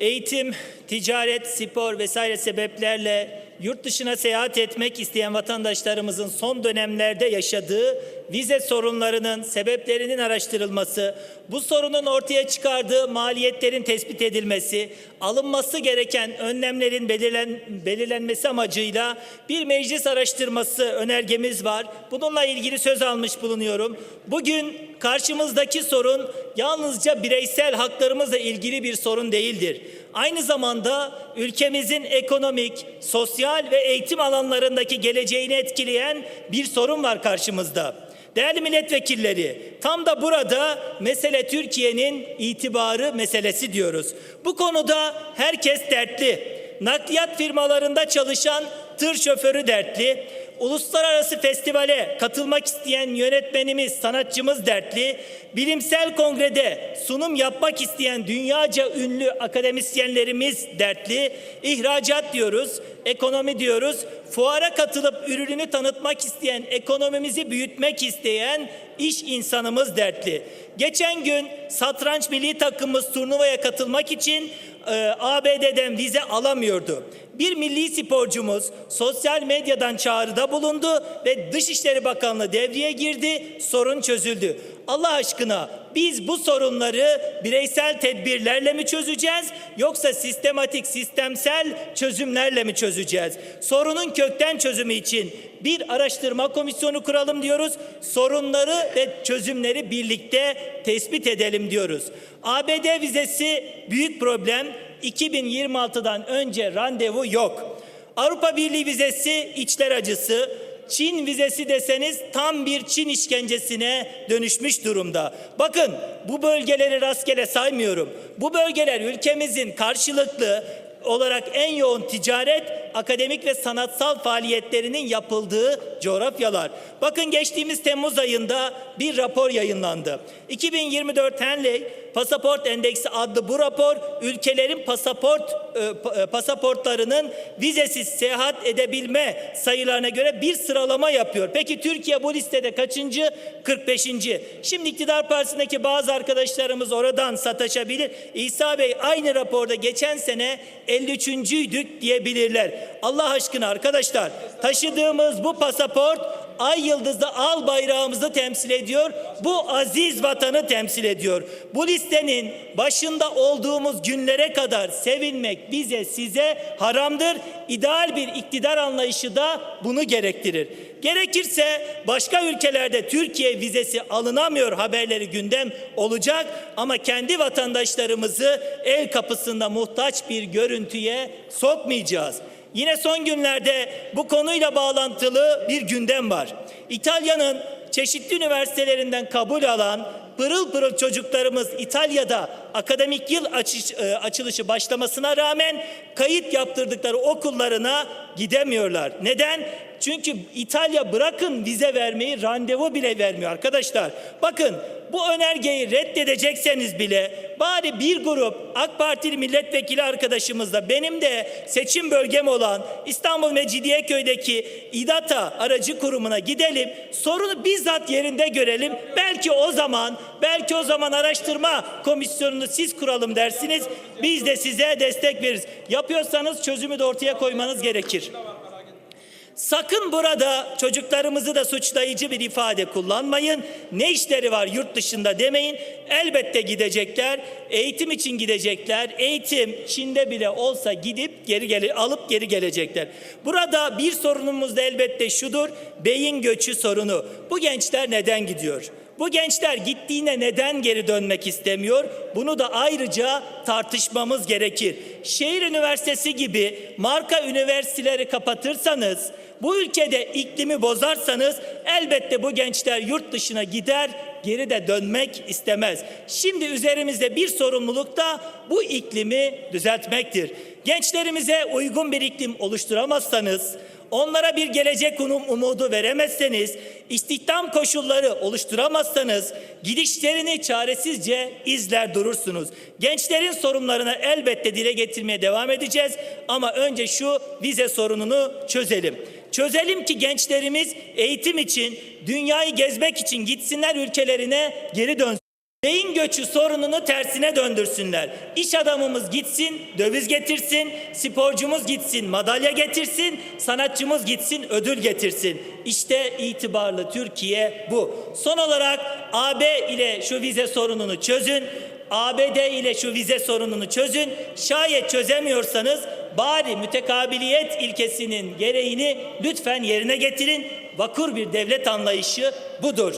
eğitim, ticaret, spor vesaire sebeplerle yurt dışına seyahat etmek isteyen vatandaşlarımızın son dönemlerde yaşadığı vize sorunlarının sebeplerinin araştırılması, bu sorunun ortaya çıkardığı maliyetlerin tespit edilmesi, alınması gereken önlemlerin belirlen, belirlenmesi amacıyla bir meclis araştırması önergemiz var. Bununla ilgili söz almış bulunuyorum. Bugün karşımızdaki sorun yalnızca bireysel haklarımızla ilgili bir sorun değildir. Aynı zamanda ülkemizin ekonomik, sosyal ve eğitim alanlarındaki geleceğini etkileyen bir sorun var karşımızda. Değerli milletvekilleri, tam da burada mesele Türkiye'nin itibarı meselesi diyoruz. Bu konuda herkes dertli. Nakliyat firmalarında çalışan tır şoförü dertli. Uluslararası festivale katılmak isteyen yönetmenimiz, sanatçımız dertli. Bilimsel kongrede sunum yapmak isteyen dünyaca ünlü akademisyenlerimiz dertli. İhracat diyoruz, ekonomi diyoruz. Fuara katılıp ürününü tanıtmak isteyen, ekonomimizi büyütmek isteyen iş insanımız dertli. Geçen gün satranç milli takımımız turnuvaya katılmak için e, ABD'den vize alamıyordu. Bir milli sporcumuz sosyal medyadan çağrıda bulundu ve Dışişleri Bakanlığı devreye girdi. Sorun çözüldü. Allah aşkına biz bu sorunları bireysel tedbirlerle mi çözeceğiz yoksa sistematik, sistemsel çözümlerle mi çözeceğiz? Sorunun kökten çözümü için bir araştırma komisyonu kuralım diyoruz. Sorunları ve çözümleri birlikte tespit edelim diyoruz. ABD vizesi büyük problem. 2026'dan önce randevu yok. Avrupa Birliği vizesi içler acısı. Çin vizesi deseniz tam bir Çin işkencesine dönüşmüş durumda. Bakın bu bölgeleri rastgele saymıyorum. Bu bölgeler ülkemizin karşılıklı olarak en yoğun ticaret, akademik ve sanatsal faaliyetlerinin yapıldığı coğrafyalar. Bakın geçtiğimiz Temmuz ayında bir rapor yayınlandı. 2024 Henley Pasaport Endeksi adlı bu rapor ülkelerin pasaport e, pasaportlarının vizesiz seyahat edebilme sayılarına göre bir sıralama yapıyor. Peki Türkiye bu listede kaçıncı? 45. Şimdi iktidar partisindeki bazı arkadaşlarımız oradan sataşabilir. İsa Bey aynı raporda geçen sene 53.'üydük diyebilirler. Allah aşkına arkadaşlar taşıdığımız bu pasaport ay yıldızlı al bayrağımızı temsil ediyor. Bu aziz vatanı temsil ediyor. Bu listenin başında olduğumuz günlere kadar sevinmek bize size haramdır. İdeal bir iktidar anlayışı da bunu gerektirir. Gerekirse başka ülkelerde Türkiye vizesi alınamıyor haberleri gündem olacak ama kendi vatandaşlarımızı el kapısında muhtaç bir görüntüye sokmayacağız. Yine son günlerde bu konuyla bağlantılı bir gündem var. İtalya'nın çeşitli üniversitelerinden kabul alan pırıl pırıl çocuklarımız İtalya'da akademik yıl açış, e, açılışı başlamasına rağmen kayıt yaptırdıkları okullarına gidemiyorlar. Neden? Çünkü İtalya bırakın vize vermeyi randevu bile vermiyor arkadaşlar. Bakın bu önergeyi reddedecekseniz bile bari bir grup AK Partili milletvekili arkadaşımızla benim de seçim bölgem olan İstanbul Mecidiyeköy'deki İDATA aracı kurumuna gidelim. Sorunu bizzat yerinde görelim. Belki o zaman belki o zaman araştırma komisyonunu siz kuralım dersiniz. Biz de size destek veririz. Yapıyorsanız çözümü de ortaya koymanız gerekir. Sakın burada çocuklarımızı da suçlayıcı bir ifade kullanmayın. Ne işleri var yurt dışında demeyin. Elbette gidecekler. Eğitim için gidecekler. Eğitim Çin'de bile olsa gidip geri gele, alıp geri gelecekler. Burada bir sorunumuz da elbette şudur. Beyin göçü sorunu. Bu gençler neden gidiyor? Bu gençler gittiğine neden geri dönmek istemiyor? Bunu da ayrıca tartışmamız gerekir. Şehir üniversitesi gibi marka üniversiteleri kapatırsanız, bu ülkede iklimi bozarsanız elbette bu gençler yurt dışına gider, geri de dönmek istemez. Şimdi üzerimizde bir sorumluluk da bu iklimi düzeltmektir. Gençlerimize uygun bir iklim oluşturamazsanız, onlara bir gelecek umudu veremezseniz, istihdam koşulları oluşturamazsanız gidişlerini çaresizce izler durursunuz. Gençlerin sorunlarını elbette dile getirmeye devam edeceğiz ama önce şu vize sorununu çözelim. Çözelim ki gençlerimiz eğitim için, dünyayı gezmek için gitsinler ülkelerine geri dönsün. Beyin göçü sorununu tersine döndürsünler. İş adamımız gitsin, döviz getirsin, sporcumuz gitsin, madalya getirsin, sanatçımız gitsin, ödül getirsin. İşte itibarlı Türkiye bu. Son olarak AB ile şu vize sorununu çözün. ABD ile şu vize sorununu çözün. Şayet çözemiyorsanız bari mütekabiliyet ilkesinin gereğini lütfen yerine getirin. Vakur bir devlet anlayışı budur.